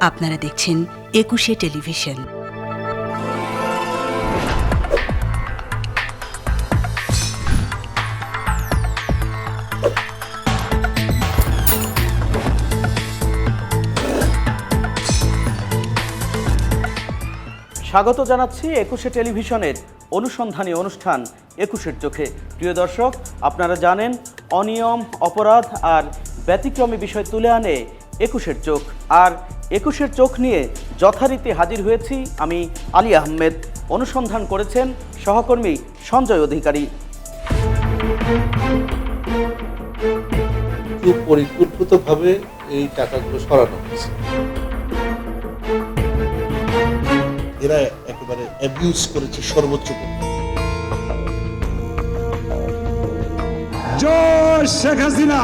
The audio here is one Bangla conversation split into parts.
আপনারা দেখছেন একুশে টেলিভিশন। স্বাগত জানাচ্ছি একুশে টেলিভিশনের অনুসন্ধানী অনুষ্ঠান একুশের চোখে। প্রিয় দর্শক, আপনারা জানেন, অনিয়ম, অপরাধ আর ব্যতিক্রমী বিষয় তুলে আনে একুশের চোখ। আর একুশের চোখ নিয়ে যথারীতি হাজির হয়েছি আমি আলী আহমেদ। অনুসন্ধান করেছেন সহকর্মী সঞ্জয় অধিকারী। পরিকল্পিতভাবে এই টাকাগুলো সরানো হয়েছে। এরা একেবারে অ্যাবিউজ করেছে সর্বোচ্চ। জয় শেখ হাসিনা।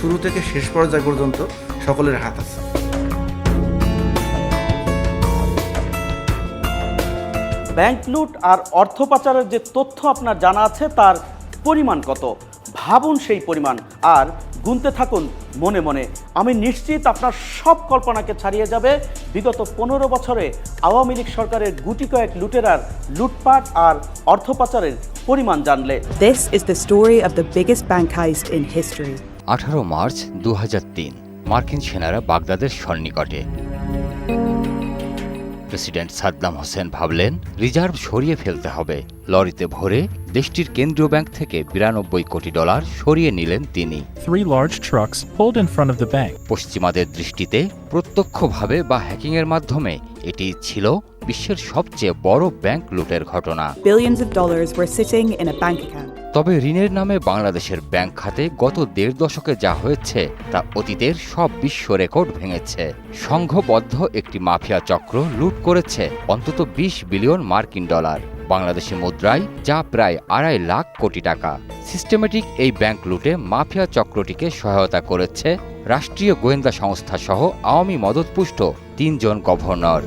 শুরু থেকে শেষ পর্যায় পর্যন্ত সকলের হাত আছে। ব্যাংক লুট আর অর্থ পাচারের যে তথ্য আপনার জানা আছে তার পরিমাণ কত? ভাবুন সেই পরিমাণ। আর গুনতে থাকুন মনে মনে। আমি নিশ্চিত আপনার সব কল্পনাকে ছাড়িয়ে যাবে। বিগত পনেরো বছরে আওয়ামী লীগ সরকারের গুটি কয়েক লুটেরার লুটপাট আর অর্থ পাচারের পরিমাণ জানলে। This is the story of the biggest bank heist in history. আঠারো মার্চ দু হাজার তিন মার্কিন সেনারা বাগদাদের সন্নিকটে। প্রেসিডেন্ট সাদ্দাম হোসেন ভাবলেন রিজার্ভ সরিয়ে ফেলতে হবে। লরিতে ভরে দেশটির কেন্দ্রীয় ব্যাংক থেকে বিরানব্বই কোটি ডলার সরিয়ে নিলেন তিনি। পশ্চিমাদের দৃষ্টিতে প্রত্যক্ষভাবে বা হ্যাকিংয়ের মাধ্যমে এটি ছিল বিশ্বের সবচেয়ে বড় ব্যাংক লুটের ঘটনা। Billions of dollars were sitting in a bank account. তবে ঋণের নামে বাংলাদেশের ব্যাংক খাতে গত দেড় দশকে যা হয়েছে তা অতীতের সব বিশ্ব রেকর্ড ভেঙেছে। সংঘবদ্ধ একটি মাফিয়া চক্র লুট করেছে অন্তত ২০ বিলিয়ন মার্কিন ডলার। বাংলাদেশি মুদ্রায় যা প্রায় আড়াই লাখ কোটি টাকা। সিস্টেমেটিক এই ব্যাংক লুটে মাফিয়া চক্রটিকে সহায়তা করেছে রাষ্ট্রীয় গোয়েন্দা সংস্থা সহ আওয়ামী মদতপুষ্ট তিনজন গভর্নর।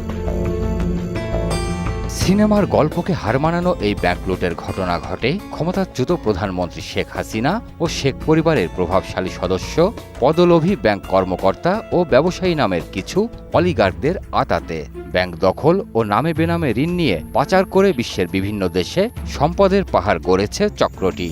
সিনেমার গল্পকে হার মানানো এই ব্যাংক লুটের ঘটনা ঘটে ক্ষমতাচ্যুত প্রধানমন্ত্রী শেখ হাসিনা ও শেখ পরিবারের প্রভাবশালী সদস্য, পদলোভী ব্যাংক কর্মকর্তা ও ব্যবসায়ী নামের কিছু অলিগার্কদের আতাতে। ব্যাংক দখল ও নামে বেনামে ঋণ নিয়ে পাচার করে বিশ্বের বিভিন্ন দেশে সম্পদের পাহাড় গড়েছে চক্রটি।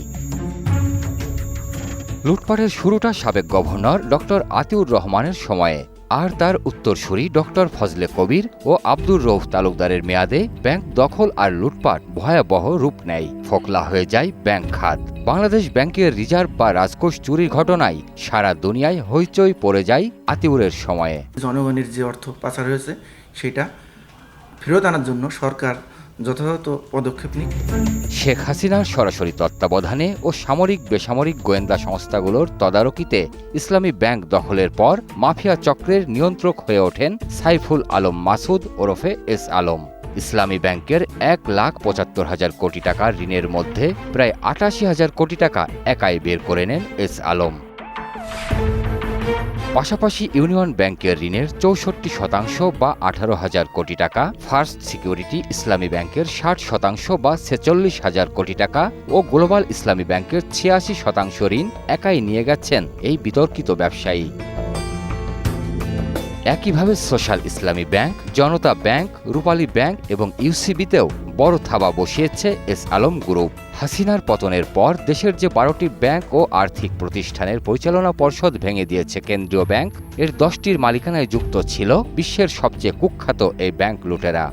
লুটপাটের শুরুটা সাবেক গভর্নর ডক্টর আতিউর রহমানের সময়ে। আর তার উত্তরসূরি ডক্টর ফজলে কবির ও আব্দুর রৌফ তালুকদারের মেয়াদে ব্যাংক দখল আর লুটপাট ভয়াবহ রূপ নেয়। ফোকলা হয়ে যায় ব্যাংক খাত। বাংলাদেশ ব্যাংকের রিজার্ভ বা রাজকোষ চুরির ঘটনায় সারা দুনিয়ায় হইচই পড়ে যায় আতিউরের সময়ে। জনগণের যে অর্থ পাচার হয়েছে, সেটা ফেরত আনার জন্য সরকার যথাযথ পদক্ষেপ নিক। শেখ হাসিনার সরাসরি তত্ত্বাবধানে ও সামরিক বেসামরিক গোয়েন্দা সংস্থাগুলোর তদারকিতে ইসলামী ব্যাংক দখলের পর মাফিয়া চক্রের নিয়ন্ত্রক হয়ে ওঠেন সাইফুল আলম মাসুদ ওরফে এস আলম। ইসলামী ব্যাংকের এক লাখ পঁচাত্তর হাজার কোটি টাকার ঋণের মধ্যে প্রায় আটাশি হাজার কোটি টাকা একাই বের করে নেন এস আলম। পাশাপাশি ইউনিয়ন ব্যাংকের ঋণের চৌষট্টি শতাংশ বা আঠারো হাজার কোটি টাকা, ফার্স্ট সিকিউরিটি ইসলামী ব্যাংকের ষাট শতাংশ বা ছেচল্লিশ হাজার কোটি টাকা ও গ্লোবাল ইসলামী ব্যাংকের ছিয়াশি শতাংশ ঋণ একাই নিয়ে গেছেন এই বিতর্কিত ব্যবসায়ী। একইভাবে social Islami bank, Janata bank, Rupali bank এবং ইউসিবিতেও বড় থাবা বসিয়েছে এস আলম গ্রুপ। হাসিনার পতনের পর দেশের যে বারোটি ব্যাংক ও আর্থিক প্রতিষ্ঠানের পরিচালনা পর্ষদ ভেঙে দিয়েছে কেন্দ্রীয় ব্যাংক, এর দশটির মালিকানায় যুক্ত ছিল বিশ্বের সবচেয়ে কুখ্যাত এই ব্যাংক লুটেরা।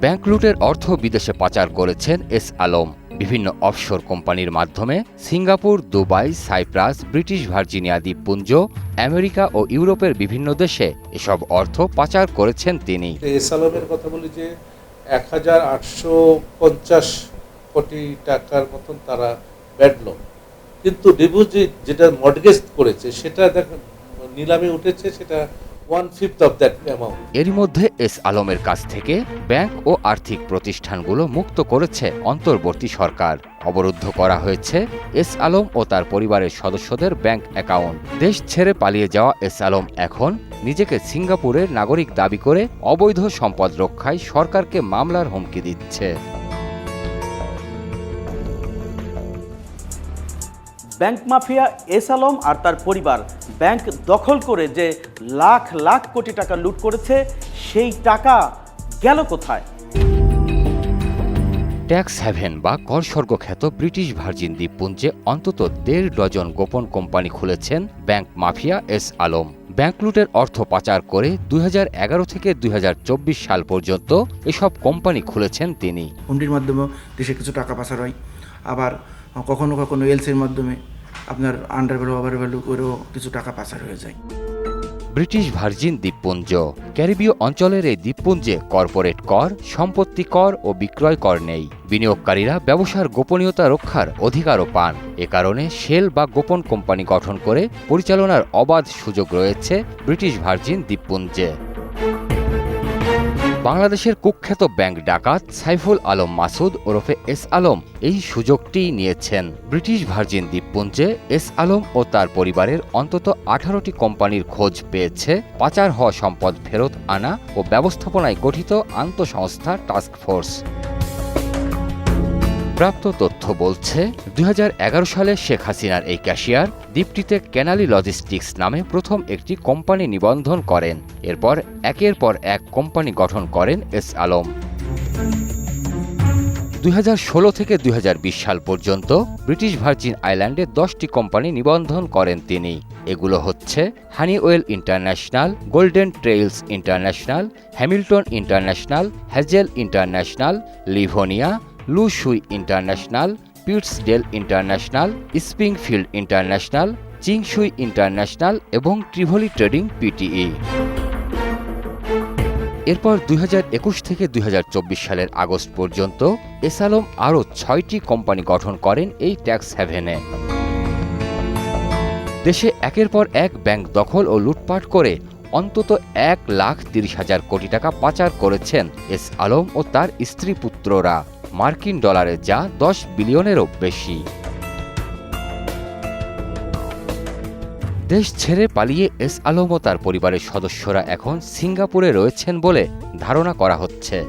ব্যাংক লুটের অর্থ বিদেশে পাচার করেছেন এস আলম। বিভিন্ন অফশোর কোম্পানির মাধ্যমে Singapore, Dubai, Cyprus, British Virginia দ্বীপপুঞ্জ, আমেরিকা ও ইউরোপের বিভিন্ন দেশে এসব অর্থ পাচার করেছেন তিনি। এস আলমের কথা বলি যে এক হাজার আটশো পঞ্চাশ কোটি টাকার মতন তারা ব্যাড লোন কিন্তু ডিপোজিট যেটা মর্টগেজ করেছে, সেটা দেখেন নিলামে উঠেছে, সেটা এরই মধ্যে এস আলমের কাছ থেকে ব্যাংক ও আর্থিক প্রতিষ্ঠানগুলো মুক্ত করেছে অন্তর্বর্তী সরকার। অবরুদ্ধ করা হয়েছে এস আলম ও তার পরিবারের সদস্যদের ব্যাংক অ্যাকাউন্ট। দেশ ছেড়ে পালিয়ে যাওয়া এস আলম এখন নিজেকে সিঙ্গাপুরের নাগরিক দাবি করে অবৈধ সম্পদ রক্ষায় সরকারকে মামলার হুমকি দিচ্ছে। ব্যাংক মাফিয়া এস আলম আর তার পরিবার ব্যাংক দখল করে যে লাখ লাখ কোটি টাকা লুট করেছে সেই টাকা গেল কোথায়? ট্যাক্স হ্যাভেন বা করস্বর্গ খ্যাত ব্রিটিশ ভার্জিন দ্বীপপুঞ্জে অন্তত দেড় ডজন গোপন কোম্পানি খুলেছেন bank mafia S Alam. Bank লুটের অর্থ পাচার করে দুই হাজার এগারো থেকে দুই হাজার চব্বিশ সাল পর্যন্ত এসব কোম্পানি খুলেছেন তিনি। হুন্ডির মাধ্যমেও দেশে কিছু টাকা পাচার হয়। আবার কখনো কখনো এলসির মাধ্যমে আপনার আন্ডার ভ্যালু ওভার ভ্যালু করেও কিছু টাকা পাচার হয়ে যায়। ব্রিটিশ ভার্জিন দ্বীপপুঞ্জ, ক্যারিবীয় অঞ্চলের এই দ্বীপপুঞ্জে কর্পোরেট কর, সম্পত্তি কর ও বিক্রয় কর নেই। বিনিয়োগকারীরা ব্যবসার গোপনীয়তা রক্ষার অধিকারও পান। এ কারণে শেল বা গোপন কোম্পানি গঠন করে পরিচালনার অবাধ সুযোগ রয়েছে ব্রিটিশ ভার্জিন দ্বীপপুঞ্জে। বাংলাদেশের কুখ্যাত ব্যাংক ডাকাত সাইফুল আলম মাসুদ ওরফে এস আলম এই সুযোগটি নিয়েছেন। ব্রিটিশ ভার্জিন দ্বীপপুঞ্জে এস আলম ও তার পরিবারের অন্তত আঠারোটি কোম্পানির খোঁজ পেয়েছে, পাচার হওয়া সম্পদ ফেরত আনা ও ব্যবস্থাপনায় গঠিত আন্তঃসংস্থা টাস্ক ফোর্স প্রাপ্ত তথ্য বলছে, দুই হাজার এগারো সালে শেখ হাসিনার এই ক্যাশিয়ার দ্বীপটিতে ক্যানালি লজিস্টিক্স নামে প্রথম একটি কোম্পানি নিবন্ধন করেন। এরপর একের পর এক কোম্পানি গঠন করেন এস আলম। দুই হাজার ষোলো থেকে দুই হাজার বিশ সাল পর্যন্ত ব্রিটিশ ভার্জিন আইল্যান্ডে দশটি কোম্পানি নিবন্ধন করেন তিনি। এগুলো হচ্ছে Honeywell International, Golden Trails International, Hamilton International, Hazel International, Livonia Lu Sui International Pittsdale International Springfield International Chingsui International এবং ট্রিভলি ট্রেডিং পিটিই এরপর দুই হাজার একুশ থেকে দুই হাজার চব্বিশ সালের আগস্ট পর্যন্ত এসালম আরও ছয়টি কোম্পানি গঠন করেন এই ট্যাক্স হ্যাভেনে। দেশে একের পর এক ব্যাংক দখল ও লুটপাট করে অন্তত এক লাখ তিরিশ হাজার কোটি টাকা পাচার করেছেন এস আলম ও তার স্ত্রী পুত্ররা। মার্কিন ডলারে যা দশ বিলিয়নেরও বেশি। দেশ ছেড়ে পালিয়ে এস আলম তার পরিবারের সদস্যরা এখন সিঙ্গাপুরে রয়েছেন বলে ধারণা করা হচ্ছে।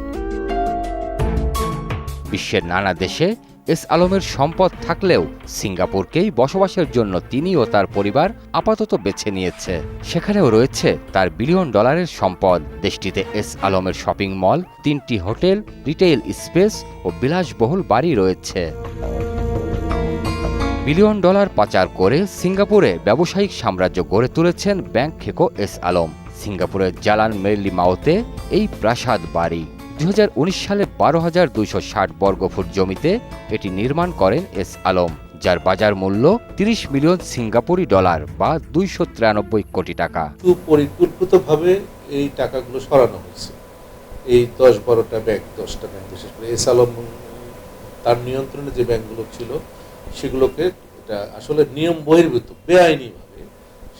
বিশ্বের নানা দেশে এস আলমের সম্পদ থাকলেও সিঙ্গাপুরকেই বসবাসের জন্য তিনি ও তার পরিবার আপাতত বেছে নিয়েছে। সেখানেও রয়েছে তার বিলিয়ন ডলারের সম্পদ। দেশটিতে এস আলমের শপিং মল, তিনটি হোটেল, রিটেইল স্পেস ও বিলাসবহুল বাড়ি রয়েছে। বিলিয়ন ডলার পাচার করে সিঙ্গাপুরে ব্যবসায়িক সাম্রাজ্য গড়ে তুলেছেন ব্যাংক খেকো এস আলম। সিঙ্গাপুরের জালান মেরলি মাওতে এই প্রাসাদ বাড়ি। উনিশ সালে বারো হাজার দুইশো ষাট বর্গফুট জমিতে এটি নির্মাণ করেন এস আলম, যার বাজার মূল্য তিরিশ মিলিয়ন সিঙ্গাপুরি ডলার বা দুইশো তিরানব্বই কোটি টাকা। সুপরিকল্পিতভাবে এই টাকাগুলো সরানো হয়েছে। এই দশ বারোটা ব্যাংক, দশটা ব্যাংক বিশেষ করে এস আলম, তার নিয়ন্ত্রণে যে ব্যাংকগুলো ছিল, সেগুলোকে এটা আসলে নিয়ম বহির্ভূত বেআইনিভাবে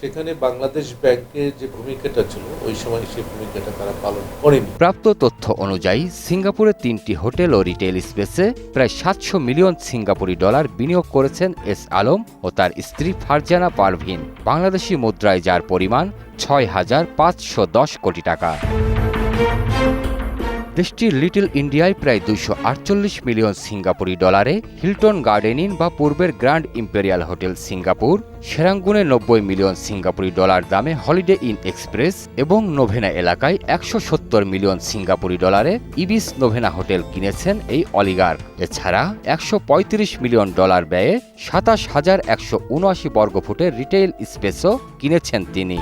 সেখানে বাংলাদেশ ব্যাংকের যে ভূমিকাটা ছিল, ওই সময় সেই ভূমিকাটা তারা পালন করেনি। প্রাপ্ত তথ্য অনুযায়ী সিঙ্গাপুরে তিনটি হোটেল ও রিটেল স্পেসে প্রায় সাতশো মিলিয়ন সিঙ্গাপুরি ডলার বিনিয়োগ করেছেন এস আলম ও তার স্ত্রী ফারজানা পারভিন। বাংলাদেশি মুদ্রায় যার পরিমাণ ছয় হাজার পাঁচশো দশ কোটি টাকা। দেশটির লিটল ইন্ডিয়ায় প্রায় দুইশো আটচল্লিশ মিলিয়ন সিঙ্গাপুরি ডলারে হিলটন গার্ডেন ইন বা পূর্বের গ্র্যান্ড ইম্পেরিয়াল হোটেল সিঙ্গাপুর সেরাঙ্গুনে নব্বই মিলিয়ন সিঙ্গাপুরি ডলার দামে হলিডে ইন এক্সপ্রেস এবং নোভেনা এলাকায় একশো সত্তর মিলিয়ন সিঙ্গাপুরি ডলারে ইবিস নোভেনা হোটেল কিনেছেন এই অলিগার এছাড়া একশো পঁয়ত্রিশ মিলিয়ন ডলার ব্যয়ে সাতাশ হাজার একশো উনআশি বর্গফুটের রিটেইল স্পেসও কিনেছেন তিনি।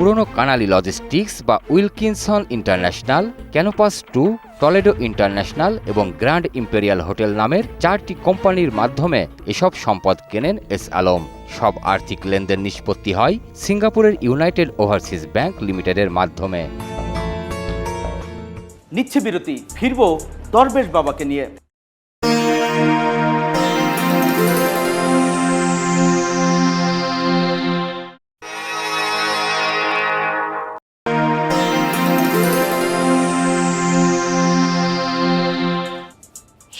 পুরনো কানালি লজিস্টিক্স বা Wilkinson International, Canopus two, Toledo International এবং গ্র্যান্ড ইম্পেরিয়াল হোটেল নামের চারটি কোম্পানির মাধ্যমে এসব সম্পদ কেনেন এস আলম। সব আর্থিক লেনদেন নিষ্পত্তি হয় সিঙ্গাপুরের ইউনাইটেড ওভারসিজ ব্যাংক লিমিটেডের মাধ্যমে। নিচ্ছে বিরতি, ফিরবো দরবেশ বাবাকে নিয়ে।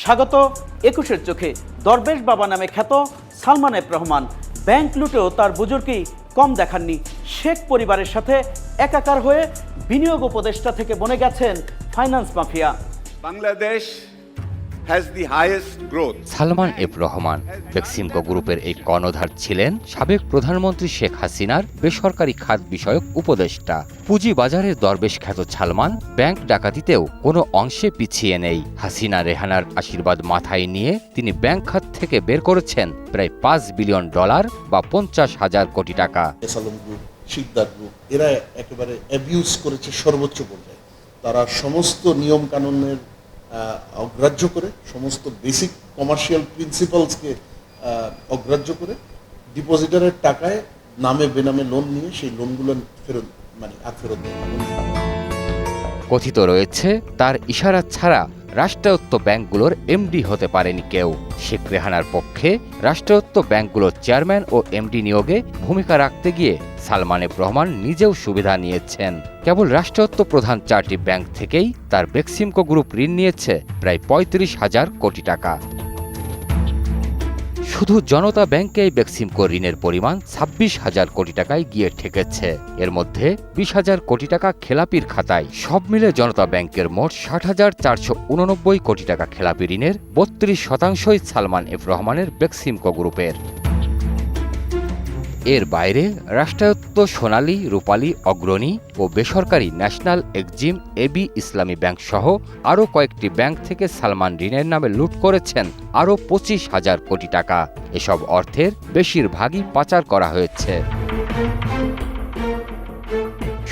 স্বাগত একুশের চোখে। দরবেশ বাবা নামে খ্যাত সালমান এফ রহমান। ব্যাংক লুটেও তার বুজুর্গই কম দেখাননি। শেখ পরিবারের সাথে একাকার হয়ে বিনিয়োগ উপদেষ্টা থেকে বনে গেছেন finance mafia. Bangladesh Salman F Rahman Beximco গ্রুপের এই কর্ণধার ছিলেন সাবেক প্রধানমন্ত্রী শেখ হাসিনার বেসরকারি খাত বিষয়ক উপদেষ্টা। পুঁজি বাজারের দরবেশ খ্যাত সালমান ব্যাংক ডাকাতিতেও কোনো অংশে পিছিয়ে নেই। হাসিনা রেহানার আশীর্বাদ মাথায় নিয়ে তিনি ব্যাংক খাত থেকে বের করেছেন প্রায় পাঁচ বিলিয়ন ডলার বা পঞ্চাশ হাজার কোটি টাকা। শিকদার গ্রুপ এরা একেবারে অ্যাবিউজ করেছে সর্বোচ্চ পর্যায়ে। তারা সমস্ত নিয়ম কানুনের অগ্রাহ্য করে, সমস্ত বেসিক কমার্শিয়াল প্রিন্সিপালসকে অগ্রাহ্য করে ডিপোজিটারের টাকায় নামে বেনামে লোন নিয়ে সেই লোনগুলো ফেরত মানে আর ফেরত কথিত রয়েছে, তার ইশারা ছাড়া রাষ্ট্রায়ত্ত ব্যাংকগুলোর এমডি হতে পারেনি কেউ। শেখ রেহানার পক্ষে রাষ্ট্রায়ত্ত ব্যাংকগুলোর চেয়ারম্যান ও এমডি নিয়োগে ভূমিকা রাখতে গিয়ে সালমান রহমান নিজেও সুবিধা নিয়েছেন। কেবল রাষ্ট্রায়ত্ত প্রধান চারটি ব্যাংক থেকেই তার বেক্সিমকো গ্রুপ ঋণ নিয়েছে প্রায় পঁয়ত্রিশ হাজার কোটি টাকা। শুধু জনতা ব্যাংকেই বেক্সিমকো ঋণের পরিমাণ ছাব্বিশ হাজার কোটি টাকায় গিয়ে ঠেকেছে। এর মধ্যে বিশ হাজার কোটি টাকা খেলাপির খাতায়। সব মিলে জনতা ব্যাংকের মোট ষাট হাজার চারশো উননব্বই কোটি টাকা খেলাপি ঋণের বত্রিশ শতাংশই সালমান এফ রহমানের বেক্সিমকো গ্রুপের। এর বাইরে রাষ্ট্রায়ত্ত সোনালী, রূপালী, অগ্রণী ও বেসরকারি national Exim AB Islami bank সহ আরও কয়েকটি ব্যাংক থেকে সালমান ঋণের নামে লুট করেছেন আরও পঁচিশ হাজার কোটি টাকা। এসব অর্থের বেশিরভাগই পাচার করা হয়েছে।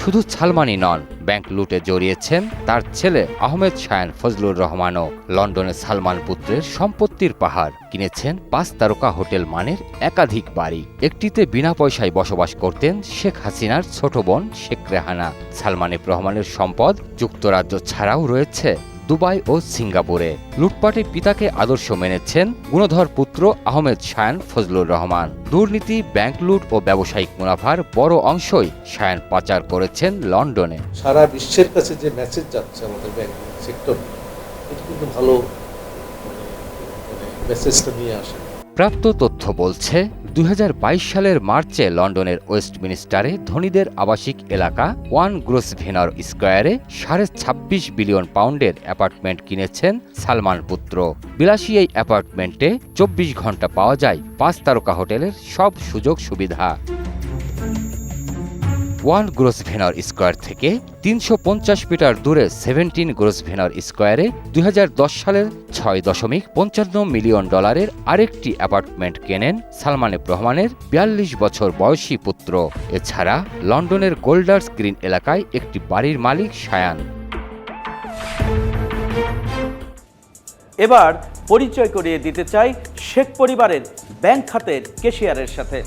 শুধু সালমানই নন, ব্যাংক লুটে জড়িয়েছেন তার ছেলে আহমেদ শায়ান ফজলুর রহমানও। লন্ডনে সালমান পুত্রের সম্পত্তির পাহাড় কিনেছেন পাঁচ তারকা হোটেল মানের একাধিক বাড়ি। একটিতে বিনা পয়সায় বসবাস করতেন শেখ হাসিনার ছোট বোন শেখ রেহানা। সালমানিব রহমানের সম্পদ যুক্তরাজ্য ছাড়াও রয়েছে। দুবাই ও সিঙ্গাপুরে। লুটপাটের পিতাকে আদর্শ মেনেছেন গুণধর পুত্র আহমেদ শায়ান ফজলুর রহমান। দুর্নীতি, ব্যাংক লুট ও ব্যবসায়িক মুনাফার বড় অংশই শায়ান পাচার করেছেন লন্ডনে। সারা বিশ্বের কাছে যে মেসেজ যাচ্ছে আমাদের ব্যাংকিং সেক্টর এটা কিন্তু ভালো মানে মেসেজটা নিয়ে আসে। প্রাপ্ত তথ্য বলছে দু হাজার বাইশ সালের মার্চে লন্ডনের ওয়েস্টমিনিস্টারে ধনীদের আবাসিক এলাকা ওয়ান গ্রোস ভেনার স্কোয়ারে সাড়ে ছাব্বিশ বিলিয়ন পাউন্ডের অ্যাপার্টমেন্ট কিনেছেন সালমান পুত্র। বিলাসী এই অ্যাপার্টমেন্টে চব্বিশ ঘণ্টা পাওয়া যায় পাঁচ তারকা হোটেলের সব সুযোগ সুবিধা ওয়ান গ্রোস ভেনর স্কোয়ার থেকে তিনশো পঞ্চাশ মিটার দূরে সেভেন্টিন গ্রোস ভেনর স্কোয়ারে দুই হাজার দশ সালের ছয় দশমিক পঞ্চান্ন মিলিয়ন ডলারের আরেকটি অ্যাপার্টমেন্ট কেনেন সালমান রহমানের বিয়াল্লিশ বছর বয়সী পুত্র। এছাড়া লন্ডনের গোল্ডার্স গ্রিন এলাকায় একটি বাড়ির মালিক সায়ান। এবার পরিচয় করিয়ে দিতে চাই শেখ পরিবারের ব্যাংক খাতের কেশিয়ারের সাথে।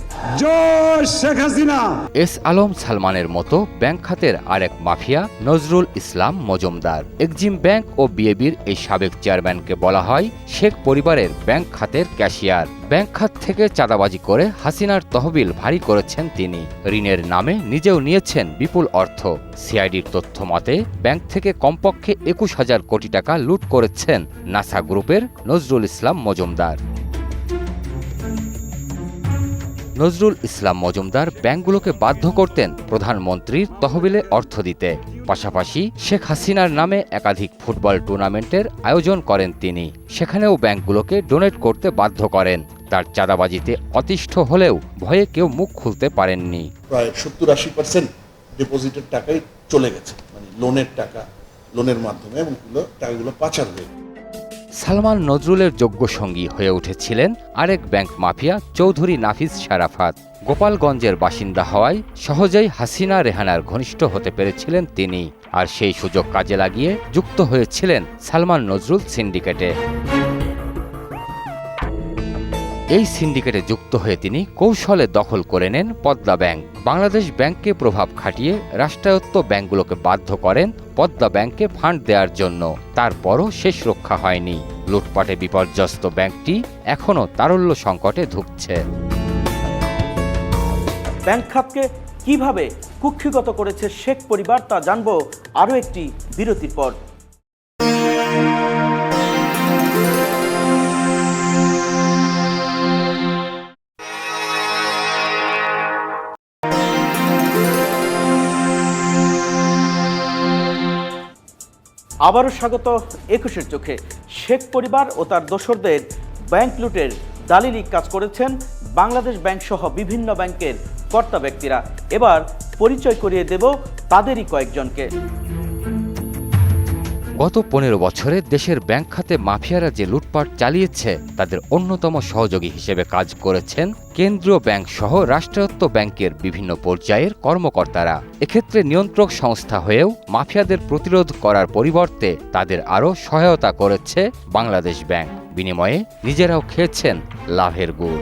এস আলম সালমানের মতো ব্যাংক খাতের আরেক mafia Nazrul Islam Majumder. Exim bank ও বিএবির এই সাবেক চেয়ারম্যানকে বলা হয় শেখ পরিবারের ব্যাংক খাতের ক্যাশিয়ার। ব্যাংক খাত থেকে চাঁদাবাজি করে হাসিনার তহবিল ভারী করেছেন তিনি। ঋণের নামে নিজেও নিয়েছেন বিপুল অর্থ। সিআইডির তথ্য মতে ব্যাংক থেকে কমপক্ষে একুশ হাজার কোটি টাকা লুট করেছেন নাসা গ্রুপের নজরুল ইসলাম মজুমদার। নজরুল ইসলাম মজুমদার ব্যাংকগুলোকে বাধ্য করতেন প্রধানমন্ত্রীর তহবিলে অর্থ দিতে। পাশাপাশি শেখ হাসিনার নামে একাধিক ফুটবল টুর্নামেন্টের আয়োজন করেন তিনি। সেখানেও ব্যাংকগুলোকে ডোনেট করতে বাধ্য করেন। তার চাঁদাবাজিতে অতিষ্ঠ হলেও ভয়ে কেউ মুখ খুলতে পারেননি। প্রায় সত্তর আশি পার্সেন্ট ডিপোজিটের টাকাই চলে গেছে। মানে লোনের টাকা লোনের মাধ্যমে এবং টাকাগুলো পাচার হয়ে। সালমান নজরুলের যোগ্য সঙ্গী হয়ে উঠেছিলেন আরেক ব্যাংক মাফিয়া চৌধুরী নাফিস শারাফাত। গোপালগঞ্জের বাসিন্দা হওয়ায় সহজেই হাসিনা রেহানার ঘনিষ্ঠ হতে পেরেছিলেন তিনি। আর সেই সুযোগ কাজে লাগিয়ে যুক্ত হয়েছিলেন সালমান নজরুল সিন্ডিকেটে। এই সিন্ডিকেটে যুক্ত হয়ে তিনি কৌশলে দখল করে নেন পদ্মা ব্যাংক। বাংলাদেশ ব্যাংককে প্রভাব খাটিয়ে রাষ্ট্রায়ত্ত ব্যাংকগুলোকে বাধ্য করেন পদ্মা ব্যাংকে ফান্ড দেওয়ার জন্য। তারপরও শেষ রক্ষা হয়নি। লুটপাটে বিপর্যস্ত ব্যাংকটি এখনও তারল্য সংকটে ধুঁকছে। ব্যাংক খাতকে কীভাবে কুক্ষিগত করেছে শেখ পরিবার তা জানব আরও একটি বিরতির পর। আবারও স্বাগত একুশের চোখে। শেখ পরিবার ও তার দোসরদের ব্যাংক লুটের দালিলিক কাজ করেছেন বাংলাদেশ ব্যাংক সহ বিভিন্ন ব্যাংকের কর্তা ব্যক্তিরা। এবার পরিচয় করিয়ে দেব তাদেরই কয়েকজনকে। গত পনেরো বছরে দেশের ব্যাংক খাতে মাফিয়ারা যে লুটপাট চালিয়েছে, তাদের অন্যতম সহযোগী হিসেবে কাজ করেছেন কেন্দ্রীয় ব্যাংক সহ রাষ্ট্রায়ত্ত ব্যাংকের বিভিন্ন পর্যায়ের কর্মকর্তারা। এক্ষেত্রে নিয়ন্ত্রক সংস্থা হয়েও মাফিয়াদের প্রতিরোধ করার পরিবর্তে তাদের আরও সহায়তা করেছে বাংলাদেশ ব্যাংক। বিনিময়ে নিজেরাও খেয়েছেন লাভের গুড়।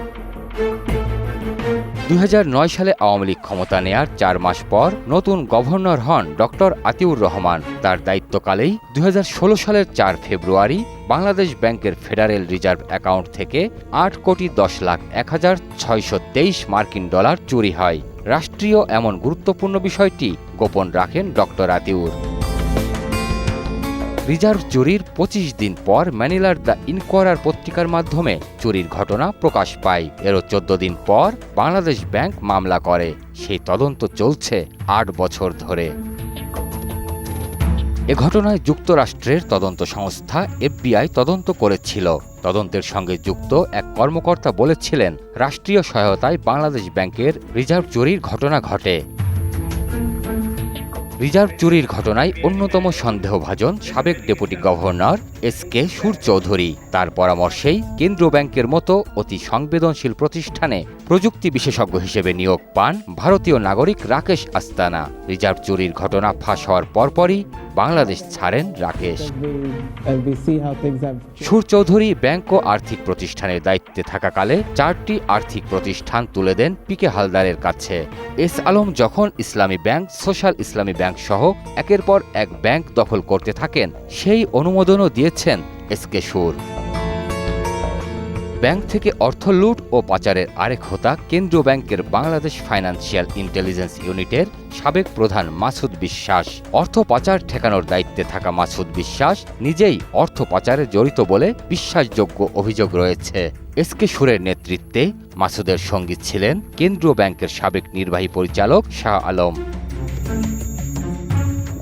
দুই হাজার নয় সালে আওয়ামী লীগ ক্ষমতা নেয়ার চার মাস পর নতুন গভর্নর হন ডক্টর আতিউর রহমান। তার দায়িত্বকালেই দু হাজার ষোলো সালের চার ফেব্রুয়ারি বাংলাদেশ ব্যাংকের ফেডারেল রিজার্ভ অ্যাকাউন্ট থেকে আট কোটি দশ লাখ এক হাজার ছয়শো তেইশ মার্কিন ডলার চুরি হয়। রাষ্ট্রীয় এমন গুরুত্বপূর্ণ বিষয়টি গোপন রাখেন ডক্টর আতিউর। রিজার্ভ চুরির পঁচিশ দিন পর ম্যানিলার দ্য ইনকোয়ারার পত্রিকার মাধ্যমে চুরির ঘটনা প্রকাশ পায়। এরও চোদ্দ দিন পর বাংলাদেশ ব্যাংক মামলা করে। সেই তদন্ত চলছে আট বছর ধরে। এ ঘটনায় যুক্তরাষ্ট্রের তদন্ত সংস্থা এফবিআই তদন্ত করেছিল। তদন্তের সঙ্গে যুক্ত এক কর্মকর্তা বলেছিলেন, রাষ্ট্রীয় সহায়তায় বাংলাদেশ ব্যাংকের রিজার্ভ চুরির ঘটনা ঘটে। রিজার্ভ চুরির ঘটনায় অন্যতম সন্দেহভাজন সাবেক ডেপুটি গভর্নর এস কে সুর তার পরামর্শেই কেন্দ্রীয় ব্যাংকের মতো অতি সংবেদনশীল প্রতিষ্ঠানে প্রযুক্তি বিশেষজ্ঞ হিসেবে নিয়োগ পান ভারতীয় নাগরিক রাকেশ আস্তানা। রিজার্ভ চুরির ঘটনা ফাঁস হওয়ার পরপরই বাংলাদেশ ছাড়েন রাকেশ। সুর চৌধুরী ব্যাংক ও আর্থিক প্রতিষ্ঠানের দায়িত্বে থাকাকালে চারটি আর্থিক প্রতিষ্ঠান তুলে দেন পিকে হালদারের কাছে। এস আলম যখন ইসলামী ব্যাংক, সোশ্যাল ইসলামী ব্যাংক সহ একের পর এক ব্যাংক দখল করতে থাকেন, সেই অনুমোদনও দিয়েছেন এস কে সুর। ব্যাংক থেকে অর্থ লুট ও পাচারের আরেক হোতা কেন্দ্রীয় ব্যাংকের বাংলাদেশ ফাইন্যান্সিয়াল ইন্টেলিজেন্স ইউনিটের সাবেক প্রধান মাসুদ বিশ্বাস। অর্থ পাচার ঠেকানোর দায়িত্বে থাকা মাসুদ বিশ্বাস নিজেই অর্থ পাচারে জড়িত বলে বিশ্বাসযোগ্য অভিযোগ রয়েছে। এস কে সুরের নেতৃত্বে মাসুদের সঙ্গী ছিলেন কেন্দ্রীয় ব্যাংকের সাবেক নির্বাহী পরিচালক শাহ আলম।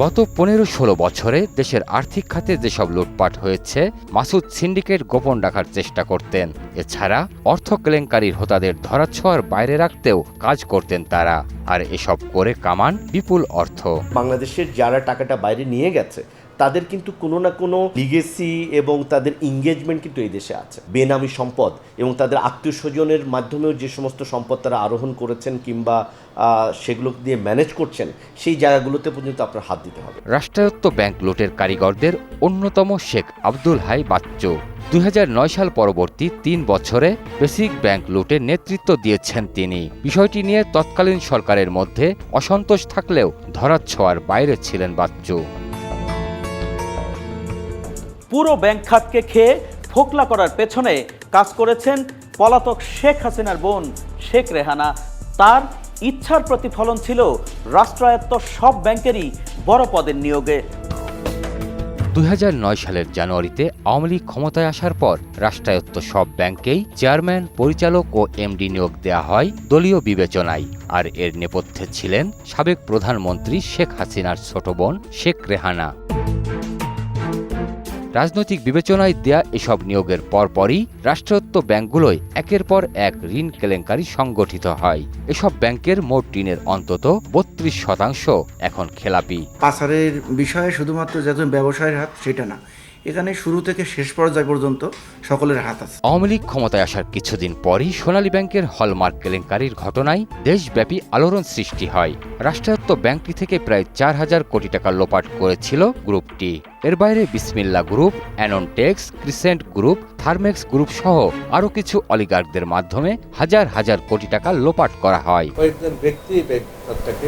গত পনেরো ষোলো বছরে দেশের আর্থিক খাতে যেসব লুটপাট হয়েছে, মাসুদ সিন্ডিকেট গোপন রাখার চেষ্টা করতেন। এছাড়া অর্থ কেলেঙ্কারির হোতাদের ধরাছোঁয়ার বাইরে রাখতেও কাজ করতেন তারা। আর এসব করে কামান বিপুল অর্থ। বাংলাদেশের যারা টাকাটা বাইরে নিয়ে গেছে তাদের কিন্তু কোনো না কোনো লিগেসি এবং তাদের এঙ্গেজমেন্ট কিন্তু এই দেশে আছে। বেনামি সম্পদ এবং তাদের আত্মীয় স্বজনের মাধ্যমেও যে সমস্ত সম্পদ তারা আরোহণ করেছেন কিংবা সেগুলো দিয়ে ম্যানেজ করছেন, সেই জায়গাগুলোতে পর্যন্ত আপনার হাত দিতে হবে। রাষ্ট্রায়ত্ত ব্যাংক লুটের কারিগরদের অন্যতম শেখ আব্দুল হাই বাচ্চু। দুই নয় সাল পরবর্তী তিন বছরে বেসিক ব্যাংক লুটের নেতৃত্ব দিয়েছেন তিনি। বিষয়টি নিয়ে তৎকালীন সরকারের মধ্যে অসন্তোষ থাকলেও ধরাছোঁয়ার বাইরে ছিলেন বাচ্চু। পুরো ব্যাংক খাতকে খেয়ে ফোকলা করার পেছনে কাজ করেছেন পলাতক শেখ হাসিনার বোন শেখ রেহানা। তার ইচ্ছার প্রতিফলন ছিল রাষ্ট্রায়ত্ত সব ব্যাংকেরই বড় পদের নিয়োগে। দুই হাজার নয় সালের জানুয়ারিতে আওয়ামী লীগ ক্ষমতায় আসার পর রাষ্ট্রায়ত্ত সব ব্যাংকেই চেয়ারম্যান, পরিচালক ও এমডি নিয়োগ দেয়া হয় দলীয় বিবেচনায়। আর এর নেপথ্যে ছিলেন সাবেক প্রধানমন্ত্রী শেখ হাসিনার ছোট বোন শেখ রেহানা। রাজনৈতিক বিবেচনায় দেয়া এসব নিয়োগের পরপরই রাষ্ট্রায়ত্ত ব্যাংকগুলোয় একের পর এক ঋণ কেলেঙ্কারি সংগঠিত হয়। এসব ব্যাংকের মোট ঋণের অন্তত বত্রিশ শতাংশ এখন খেলাপি। পাচারের বিষয়ে শুধুমাত্র যে ব্যবসায়ের হাত, সেটা না। এখানে শুরু থেকে শেষ পর্যায় পর্যন্ত সকলের হাত আছে। আওয়ামী লীগ ক্ষমতায় আসার কিছুদিন পরই সোনালী ব্যাংকের হলমার্ক কেলেঙ্কারির ঘটনায় দেশব্যাপী আলোড়ন সৃষ্টি হয়। রাষ্ট্রায়ত্ত ব্যাংকটি থেকে প্রায় চার হাজার কোটি টাকা লোপাট করেছিল গ্রুপটি। এর বাইরে Bismillah group Anontex Crescent group Thermex group সহ আরও কিছু অলিগার্কদের মাধ্যমে হাজার হাজার কোটি টাকা লোপাট করা হয়। কয়েকজন ব্যক্তি এই ব্যাংক খাতটাকে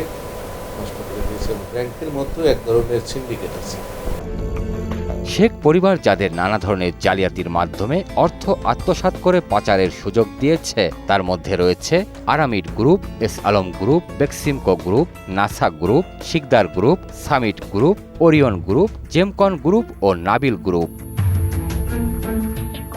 নষ্ট করে দিয়েছে ব্যাংকের মধ্যে এক ধরনের সিন্ডিকেট আছে। শেখ পরিবার যাদের নানা ধরনের জালিয়াতির মাধ্যমে অর্থ আত্মসাত করে পাচারের সুযোগ দিয়েছে, তার মধ্যে রয়েছে Aramit group, S Alam group, Beximco group, Nasa group, Sikder group, Summit group, Orion group, Gemcon group ও নাবিল গ্রুপ।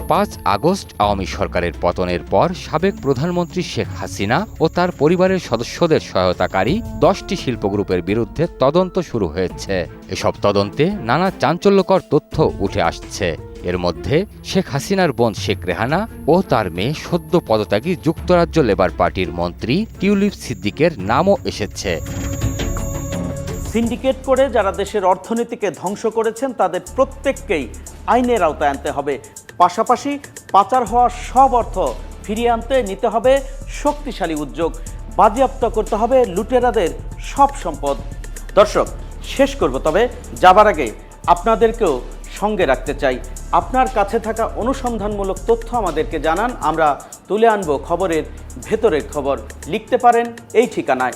পাঁচ আগস্ট আওয়ামী সরকারের পতনের পর সাবেক প্রধানমন্ত্রী শেখ হাসিনা ও তার পরিবারের সদস্যদের সহায়তাকারী দশটি শিল্প গ্রুপের বিরুদ্ধে তদন্ত শুরু হয়েছে। এসব তদন্তে নানা চাঞ্চল্যকর তথ্য উঠে আসছে। এর মধ্যে শেখ হাসিনার বোন শেখ রেহানা ও তার মেয়ে সদ্য পদত্যাগী যুক্তরাজ্য লেবার পার্টির মন্ত্রী টিউলিপ সিদ্দিকের নামও এসেছে। সিন্ডিকেট করে যারা দেশের অর্থনীতিকে ধ্বংস করেছেন, তাদের প্রত্যেককেই আইনের আওতায় আনতে হবে। পাশাপাশি পাচার হওয়া সব অর্থ ফিরিয়ে আনতে নিতে হবে শক্তিশালী উদ্যোগ। বাজেয়াপ্ত করতে হবে লুটেরাদের সব সম্পদ। দর্শক, শেষ করব, তবে যাবার আগে আপনাদেরকেও সঙ্গে রাখতে চাই। আপনার কাছে থাকা অনুসন্ধানমূলক তথ্য আমাদেরকে জানান। আমরা তুলে আনব খবরের ভেতরের খবর। লিখতে পারেন এই ঠিকানায়।